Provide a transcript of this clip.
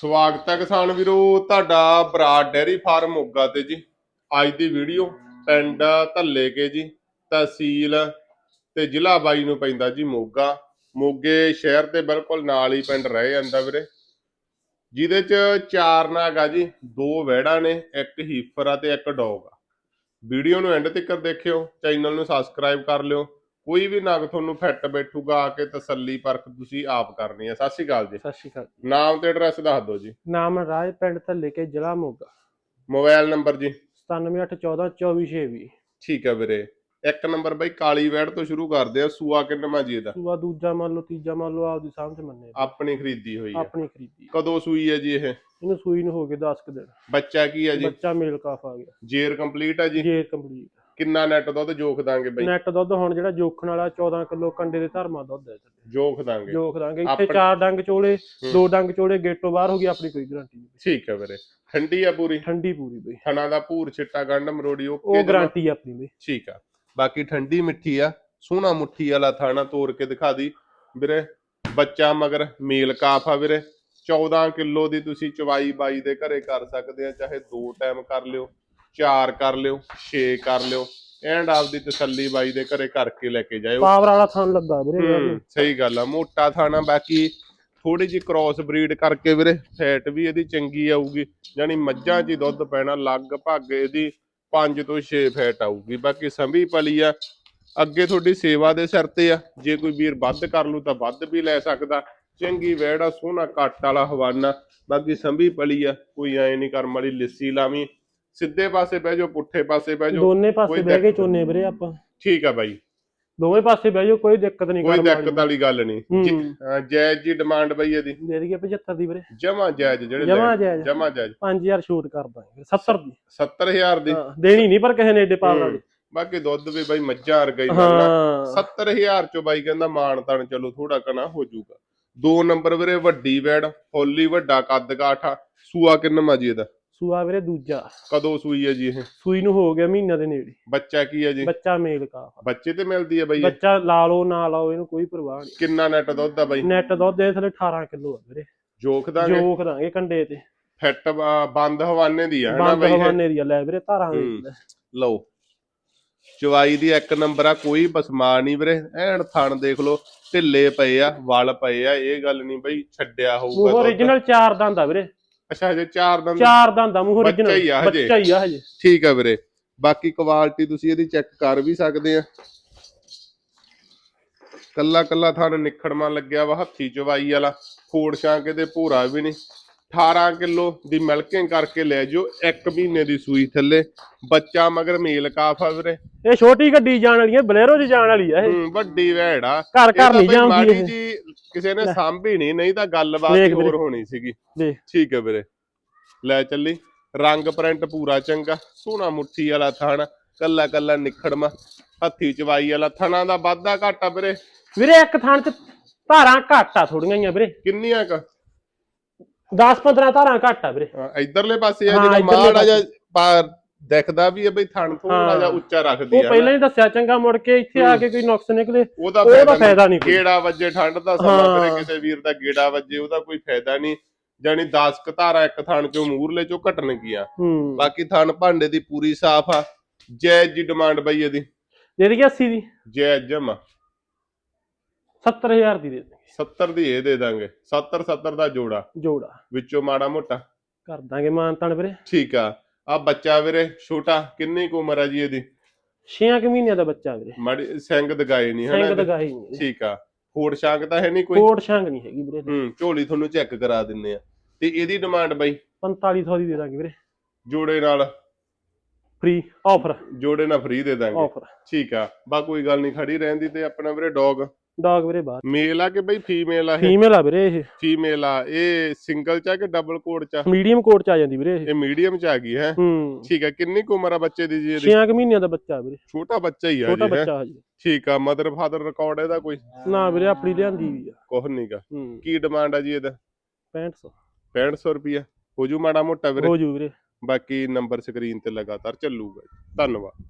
ਸਵਾਗਤ ਹੈ ਕਿਸਾਨ ਵੀਰੋ, ਤੁਹਾਡਾ ਬਰਾੜ ਡੈਰੀ ਫਾਰਮ ਮੋਗਾ ਤੇ ਜੀ। ਅੱਜ ਦੀ ਵੀਡੀਓ ਪਿੰਡ ਧੱਲੇ ਕੇ ਜੀ, ਤਹਿਸੀਲ ਤੇ ਜ਼ਿਲ੍ਹਾ ਬਾਈ ਨੂੰ ਪੈਂਦਾ ਜੀ ਮੋਗਾ। ਮੋਗੇ ਸ਼ਹਿਰ ਦੇ ਬਿਲਕੁਲ ਨਾਲ ਹੀ ਪਿੰਡ ਰਹਿ ਜਾਂਦਾ ਵੀਰੇ। ਜਿਹਦੇ ਚ ਚਾਰ ਨਾਗ ਆ ਜੀ, ਦੋ ਵਹਿੜਾਂ ਨੇ, ਇੱਕ ਹੀਫਰ ਆ ਤੇ ਇੱਕ ਡੌਗ ਆ। ਵੀਡੀਓ ਨੂੰ ਐਂਡ ਤੱਕ ਦੇਖਿਓ, ਚੈਨਲ ਨੂੰ ਸਬਸਕ੍ਰਾਈਬ ਕਰ ਲਿਓ। ਕੋਈ ਵੀ ਨਗ ਤੁਹਾਨੂੰ ਫਿੱਟ ਬੈਠੂਗਾ ਆ ਕੇ ਤਸੱਲੀ ਪਰਖ ਤੁਸੀਂ ਆਪ ਕਰਨੀ ਹੈ ਸਤਿ ਸ਼੍ਰੀ ਅਕਾਲ ਜੀ। ਸਤਿ ਸ਼੍ਰੀ ਅਕਾਲ ਨਾਮ ਤੇ ਐਡਰੈਸ ਦੱਸ ਦਿਓ ਜੀ। ਨਾਮ ਰਾਜ ਪਿੰਡ ਧੱਲੇ ਕੇ ਜ਼ਿਲ੍ਹਾ ਮੋਗਾ। ਮੋਬਾਈਲ ਨੰਬਰ ਜੀ। 9781424220 ਠੀਕ ਹੈ ਵੀਰੇ। ਇੱਕ ਨੰਬਰ ਬਈ ਕਾਲੀ ਵੈੜ ਤੋਂ ਸ਼ੁਰੂ ਕਰਦੇ ਆ ਸੂਆ ਕਿੰਨਵਾਂ ਜੀ ਇਹਦਾ? ਸੂਆ ਦੂਜਾ ਮੰਨ ਲਓ ਤੀਜਾ ਮੰਨ ਲਓ ਆਪਦੀ ਸਮਝ ਮੰਨੇ ਆਪਣੀ ਖਰੀਦੀ ਹੋਈ ਹੈ ਆਪਣੀ ਖਰੀਦੀ ਕਦੋਂ ਸੂਈ ਹੈ ਜੀ ਇਹ? ਇਹਨੂੰ ਸੂਈ ਨੂੰ ਹੋ ਗਏ 10 ਕੁ ਦਿਨ। ਬੱਚਾ ਕੀ ਹੈ ਜੀ? ਬੱਚਾ ਮੇਲ ਕਾਫ ਆ ਗਿਆ। ਜੇਰ ਕੰਪਲੀਟ ਹੈ ਜੀ? ਜੇ ਕੰਪਲੀਟ। ਕਿੰਨਾ ਨੈਟ ਦੁੱਧ ਜੋਖ ਦਾਂਗੇ ਬਈ? ਨੈਟ ਦੁੱਧ ਹੁਣ ਜਿਹੜਾ ਜੋਖਣ ਵਾਲਾ 14 ਕਿਲੋ ਕੰਡੇ ਦੇ ਧਰਮਾ ਦੁੱਧ ਹੈ ਜੋਖ ਦਾਂਗੇ। ਜੋਖ ਦਾਂਗੇ। ਇੱਥੇ ਚਾਰ ਡੰਗ ਚੋਲੇ। ਦੋ ਡੰਗ ਚੋਲੇ ਗੇਟੋਂ ਬਾਹਰ ਹੋ ਗਈ ਆਪਣੀ ਕੋਈ ਗਾਰੰਟੀ ਨਹੀਂ। ਠੀਕ ਹੈ ਵੀਰੇ। ਠੰਡੀ ਆ ਪੂਰੀ? ਠੰਡੀ ਪੂਰੀ ਬਈ। ਥਣਾ ਦਾ ਭੂਰ ਛਿੱਟਾ ਗੰਢ ਮਰੋੜੀ ਉਹ ਓਕੇ ਗਾਰੰਟੀ ਆਪਣੀ ਬਈ। ਠੀਕ ਆ। ਬਾਕੀ ਠੰਡੀ ਮਿੱਠੀ ਆ ਸੋਹਣਾ ਮੁੱਠੀ ਵਾਲਾ ਥਾਣਾ ਤੋੜ ਕੇ ਦਿਖਾ ਦੀ। ਵੀਰੇ ਬੱਚਾ ਮਗਰ ਮੇਲ ਕਾਫ ਆ ਵੀਰੇ। 14 ਕਿਲੋ ਦੀ ਤੁਸੀਂ ਚਵਾਈ ਬਾਈ ਦੇ ਘਰੇ ਕਰ ਸਕਦੇ ਆ ਚਾਹੇ ਦੋ ਟਾਈਮ ਕਰ ਲਿਓ। ਚਾਰ ਕਰ ਲਿਓ 6 ਕਰ ਲਿਓ ਐਂਡ ਆਪਦੀ ਤਸੱਲੀ ਬਾਈ ਦੇ ਘਰੇ ਕਰਕੇ ਲੈ ਕੇ ਜਾਇਓ। ਪਾਵਰ ਵਾਲਾ ਥਣ ਲੱਗਾ ਵੀਰੇ ਸਹੀ ਗੱਲ ਆ ਮੋਟਾ ਥਾਣਾ ਬਾਕੀ ਥੋੜੀ ਜਿਹੀ ਕ੍ਰਾਸ ਬਰੀਡ ਕਰਕੇ ਵੀਰੇ ਫੈਟ ਵੀ ਇਹਦੀ ਚੰਗੀ ਆਊਗੀ ਯਾਨੀ ਮੱਝਾਂ 'ਚ ਹੀ ਦੁੱਧ ਪੈਣਾ ਲਗਭਗ ਇਹਦੀ 5 ਤੋਂ 6 ਫੈਟ ਆਊਗੀ ਬਾਕੀ ਸੰਭੀ ਪਲੀ ਆ ਅੱਗੇ ਤੁਹਾਡੀ ਸੇਵਾ ਦੇ ਸਿਰ ਤੇ ਆ ਜੇ ਕੋਈ ਵੀਰ ਵੱਧ ਕਰ ਲੂ ਤਾਂ ਵੱਧ ਵੀ ਲੈ ਸਕਦਾ ਚੰਗੀ ਵੈੜਾ ਸੋਹਣਾ ਕੱਟ ਵਾਲਾ ਹਵਾਨਾ ਬਾਕੀ ਸੰਭੀ ਪਲੀ ਆ ਕੋਈ ਐ ਨਹੀਂ ਕਰਮ ਵਾਲੀ ਲਿੱਸੀ ਲਾਵੀਂ ਸਿੱਧੇ ਪਾਸੇ ਬਹਿ ਜਾਓ ਪੁੱਠੇ ਪਾਸੇ ਬਹਿ ਜਾਓ। ਦੋਨੇ ਕੋਈ ਪਾਸੇ ਬਹਿ ਕੇ ਦਿੱਕਤ ਚੋਨੇ ਵੀਰੇ ਆਪਾਂ। ਠੀਕ ਆ ਬਾਈ। ਦੋਵੇਂ ਪਾਸੇ ਬਹਿ ਜਾਓ ਕੋਈ ਦਿੱਕਤ ਨਹੀਂ ਕੋਈ ਦਿੱਕਤ ਵਾਲੀ ਗੱਲ ਨਹੀਂ। ਜੀ- ਹਾਂ, ਜਾਇਜ਼ ਜੀ ਡਿਮਾਂਡ ਬਈ ਇਹਦੀ। ਦੇ ਦਈਏ 75 ਦੀ ਵੀਰੇ। ਜਮਾ ਜਾਇਜ਼ ਜਿਹੜੇ ਜਮਾ ਜਾਇਜ਼। ਜਮਾ ਜਾਇਜ਼। 5000 ਛੂਟ ਕਰ ਦਾਂਗੇ 70 ਦੀ। 70000 ਦੀ। ਹਾਂ, ਦੇਣੀ ਨਹੀਂ ਪਰ ਕਿਸੇ ਨੇ ਏਡੇ ਪਾਵਰ ਵਾਲੀ। ਬਾਕੀ ਦੁੱਧ ਵੀ ਬਾਈ ਮੱਝਾਂ ਵਰਗਾ ਹੀ ਮਿਲਣਾ ਹਾਂ 70000 ਚੋਂ ਬਾਈ ਕਹਿੰਦਾ ਮਾਣ ਤਾਣ ਚਲੋ ਥੋੜਾ ਕਨਾ ਹੋ ਜਾਊਗਾ। ਦੋ ਨੰਬਰ ਵੀਰੇ ਵੱਡੀ ਵੈੜ ਫੁੱਲੀ ਵੱਡਾ ਕੱਦ ਕਾਠਾ ਸੂਆ ਕਿੰਨਾ ਜੀ ਇਹਦਾ। ਸੂਆ ਵੀਰੇ ਦੂਜਾ। ਕਦੋਂ ਸੂਈ ਹੈ ਜੀ ਇਹ? ਸੂਈ ਨੂੰ ਹੋ ਗਿਆ ਮਹੀਨਾ ਦੇ ਨੇੜੇ। ਬੱਚਾ ਕੀ ਹੈ ਜੀ? ਬੱਚਾ ਮੇਲ ਕਾਫ ਬੱਚੇ ਤੇ ਮਿਲਦੀ ਹੈ ਬਾਈ ਇਹ? ਬੱਚਾ ਲਾ ਲਓ ਨਾ ਲਾਓ ਇਹਨੂੰ ਕੋਈ ਪਰਵਾਹ ਨਹੀਂ। ਕਿੰਨਾ ਨੈਟ ਦੁੱਧ ਆ ਬਾਈ? ਨੈਟ ਦੁੱਧ ਦੇ ਥਲੇ 18 ਕਿਲੋ ਆ ਵੀਰੇ। ਜੋਖ ਦਾਂਗੇ? ਜੋਖ ਦਾਂਗੇ ਕੰਡੇ ਤੇ। ਫਿੱਟ ਬੰਦ ਹਵਾਨੇ ਦੀ ਆ ਹਨਾ ਬਾਈ ਇਹ? ਹਵਾਨੇ ਦੀ ਆ, ਲੈ ਵੀਰੇ ਧਾਰਾਂ। ਦੇ ਲਓ। ਚਵਾਈ ਦੀ ਇੱਕ ਨੰਬਰ ਆ ਕੋਈ ਬਸਮਾ ਨਹੀਂ ਵੀਰੇ। ਐਨ ਥਣ ਦੇਖ ਲਓ ਢਿੱਲੇ ਪਏ ਆ ਵਲ ਪਏ ਆ ਇਹ ਗੱਲ ਨਹੀਂ ਬਈ ਛੱਡਿਆ ਹੋਊਗਾ ਦੁੱਧ। origignal ਚਾਰ ਦੰਦ ਆ ਵੀਰੇ। ਅੱਛਾ ਹਜੇ ਚਾਰ ਦੰਦ ਚਾਰ ਦੰਦ ਆ ਮੂੰਹ ਬੱਚਾ ਹੀ ਆ origignal ਹਜੇ। ਬੱਚਾ ਹੀ ਆ ਹਜੇ। ਠੀਕ ਆ ਵੀਰੇ। ਬਾਕੀ ਕੁਆਲਿਟੀ ਤੁਸੀਂ ਇਹਦੀ ਚੈੱਕ ਕਰ ਵੀ ਸਕਦੇ ਆ। ਕੱਲਾ ਕੱਲਾ ਥਣ ਨਿਖੜਮਾ ਲੱਗਿਆ ਵਾ ਹੱਥੀ ਚਵਾਈ ਵਾਲਾ। ਫੋੜ ਛਾਂ ਕੇ ਤੇ ਭੂਰਾ ਵੀ ਨਹੀਂ। 18 ਕਿਲੋ ਦੀ ਮਿਲਕਿੰਗ ਕਰਕੇ ਲੈ ਜਾਓ ਇੱਕ ਮਹੀਨੇ ਦੀ ਸੂਈ ਥੱਲੇ। ਬੱਚਾ ਮਗਰ ਮੇਲ ਕਾਫ ਆ ਵੀਰੇ। ਇਹ ਛੋਟੀ ਗੱਡੀ ਜਾਣ ਵਾਲੀ ਹੈ ਬਲੇਰੋ 'ਚ ਜਾਣ ਵਾਲੀ ਆ ਇਹ। ਹੂੰ, ਵੱਡੀ ਵੈੜ ਆ। ਘਰ ਇਹ ਘਰ ਤਾਂ ਨਹੀਂ ਬਈ ਜਾਂਦੀ ਮਾੜੀ ਇਹ। ਜੀ ਕਿਸੇ ਨੇ ਸਾਂਭੀ ਨਹੀਂ ਨਹੀਂ ਤਾਂ ਗੱਲਬਾਤ ਹੋਰ। ਹੋਣੀ ਸੀਗੀ। ਠੀਕ ਹੈ ਵੀਰੇ। ਲੈ ਚੱਲੀ। ਰੰਗ ਪ੍ਰਿੰਟ ਪੂਰਾ ਚੰਗਾ। ਸੋਹਣਾ ਮੁੱਠੀ ਵਾਲਾ ਥਣ ਕੱਲਾ ਕੱਲਾ ਨਿਖੜਮਾ। ਹੱਥੀ ਚਵਾਈ ਵਾਲਾ ਥਣਾ ਦਾ ਵਾਧਾ ਘਾਟਾ ਵੀਰੇ। ਵੀਰੇ ਇੱਕ ਥਾਂ 'ਚ ਧਾਰਾਂ ਘੱਟ ਥੋੜੀਆਂ ਹੀ ਆ ਵੀਰੇ। ਕਿੰਨੀਆਂ ਕ? 10 15 ਧਾਰਾਂ ਘੱਟ ਵੀਰੇ। ਇਧਰਲੇ ਪਾਸੇ ਆ ਜਿਹੜਾ ਮਾੜਾ ਜਿਹਾ ਦਿਖਦਾ ਵੀ ਹੈ ਬਈ ਥਣ ਥੋੜਾ। ਜਿਹਾ ਉੱਚਾ ਰੱਖਦੀ ਉਹ ਆ ਪਹਿਲਾਂ ਹੀ ਦੱਸਿਆ ਚੰਗਾ ਮੁੜ ਕੇ ਇੱਥੇ ਆ। ਕੇ ਕੋਈ ਨੁਕਸ ਨਿਕਲੇ ਉਹਦਾ ਫਾਇਦਾ ਨਹੀਂ। ਗੇੜਾ ਵੱਜੇ ਠੰਡ ਦਾ ਸਮਾਂ। ਵੀਰੇ ਕਿਸੇ ਵੀਰ ਦਾ ਗੇੜਾ ਵੱਜੇ ਉਹਦਾ ਕੋਈ ਫਾਇਦਾ ਨਹੀਂ। ਜਾਨੀ 10 ਕ ਧਾਰਾ ਇੱਕ ਥਣ ਚੋਂ ਮੂਰਲੇ ਚੋਂ ਘਟਣਗੀਆਂ ਬਾਕੀ ਥਣ ਭਾਂਡੇ ਦੀ ਪੂਰੀ ਸਾਫ਼ ਆ। ਜਾਇਜ਼ ਜੀ ਡਿਮਾਂਡ ਬਈ ਇਹਦੀ। ਦੇ ਦਈਏ 80 ਦੀ? ਜਾਇਜ਼ ਜਮਾ 70000 ਦੀ ਦੇ ਦਾਂਗੇ 70 ਦੀ ਇਹ ਦੇ ਦਾਂਗੇ। 70 70 ਦਾ ਜੋੜਾ। ਜੋੜਾ। ਵਿੱਚੋਂ ਮਾੜਾ ਮੋਟਾ। ਕਰ ਦਾਂਗੇ ਮਾਨਤਾਨ ਵੀਰੇ। ਠੀਕ ਆ। ਆ ਬੱਚਾ ਵੀਰੇ ਛੋਟਾ ਕਿੰਨੀ ਕੁ ਉਮਰ ਆ ਜੀ ਇਹਦੀ? 6 ਕੁ ਮਹੀਨਿਆਂ ਦਾ ਬੱਚਾ ਵੀਰੇ। ਮਾੜੀ ਸਿੰਘ ਦਗਾਏ ਨਹੀਂ ਸਿੰਘ ਹਨਾ ਦਗਾਈ ਨਹੀਂ ਠੀਕ ਆ। ਫੋੜ ਸ਼ਾਂਕ ਤਾਂ ਹੈ ਨਹੀਂ ਕੋਈ? ਕੋਟ ਸ਼ੰਗ ਨਹੀਂ ਹੈਗੀ ਵੀਰੇ ਹੂੰ ਝੋਲੀ ਤੁਹਾਨੂੰ ਚੈੱਕ ਕਰਾ ਦਿੰਨੇ ਆ। ਤੇ ਇਹਦੀ ਡਿਮਾਂਡ ਬਾਈ? 4500 ਦੀ ਦੇ ਦਾਂਗੇ ਵੀਰੇ। ਜੋੜੇ ਨਾਲ? Free offer. ਜੋੜੇ ਨਾਲ ਫ੍ਰੀ ਦੇ ਦਾਂਗੇ। ਆਫਰ। ਠੀਕ ਆ। ਬਾ ਕੋਈ ਗੱਲ ਨਹੀਂ ਖੜੀ ਰਹਿੰਦੀ ਤੇ ਆਪਣਾ ਵੀਰੇ ਡੌਗ। ਡੌਗ ਵੀਰੇ ਬਾਹਰ। ਮੇਲ ਆ ਕਿ ਬਈ ਫੀਮੇਲ ਆ ਇਹ? ਫੀਮੇਲ ਆ ਵੀਰੇ ਇਹ। ਫੀਮੇਲ ਆ। ਇਹ ਸਿੰਗਲ ਚ ਆ ਕਿ ਡਬਲ ਕੋਡ ਚ ਆ? ਮੀਡੀਅਮ ਕੋਟ ਚ ਆ ਜਾਂਦੀ ਵੀਰੇ ਇਹ। ਇਹ ਮੀਡੀਅਮ ਚ ਆ ਗਈ ਹੈ? ਹੂੰ। ਠੀਕ ਆ ਕਿੰਨੀ ਕੁ ਉਮਰ ਆ ਬੱਚੇ ਦੀ ਜੀ ਇਹਦੀ? 6 ਕੁ ਮਹੀਨਿਆਂ ਦਾ ਬੱਚਾ ਵੀਰੇ। ਛੋਟਾ ਬੱਚਾ ਹੀ ਆ ਛੋਟਾ ਜੀ ਹੈਂ? ਬੱਚਾ ਹਜੇ ਠੀਕ ਆ ਮਦਰ ਫਾਦਰ ਰਿਕਾਰਡ ਇਹਦਾ ਕੋਈ? ਨਾ ਵੀਰੇ ਆਪਣੀ ਲਿਆਂਦੀ ਵੀ ਆ। ਕੁਝ ਨਹੀਂਗਾ ਹੂੰ। ਕੀ ਡਿਮਾਂਡ ਆ ਜੀ ਇਹਦਾ? 6500 6500 ਰੁਪਿਆ ਹੋ ਜੂ ਮਾੜਾ ਮੋਟਾ ਵੀਰੇ। ਹੋ ਜੂ ਵੀਰੇ। ਬਾਕੀ ਨੰਬਰ ਸਕਰੀਨ ਤੇ ਲਗਾਤਾਰ ਚੱਲੂਗਾ ਜੀ। ਧੰਨਵਾਦ।